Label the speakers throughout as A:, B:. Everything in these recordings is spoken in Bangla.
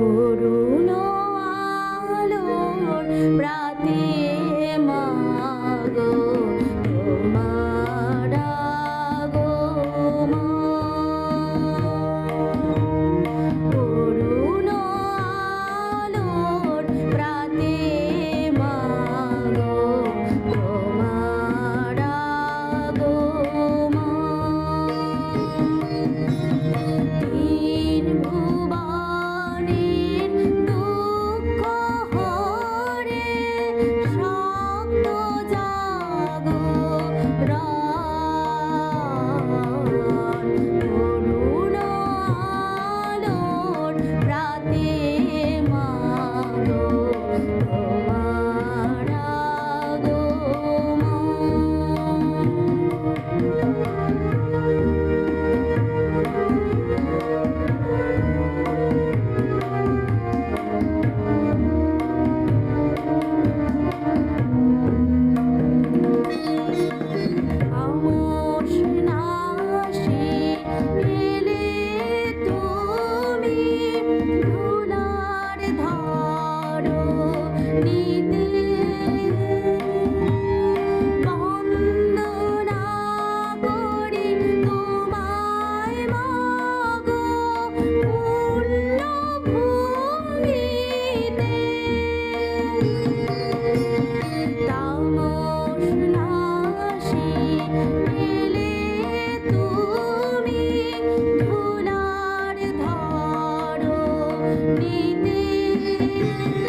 A: অরুণ আলোর প্রাতে Música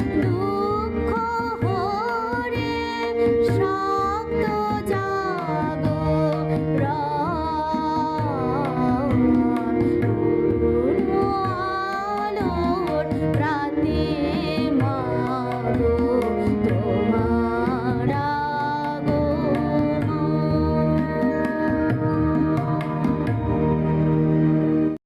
A: 路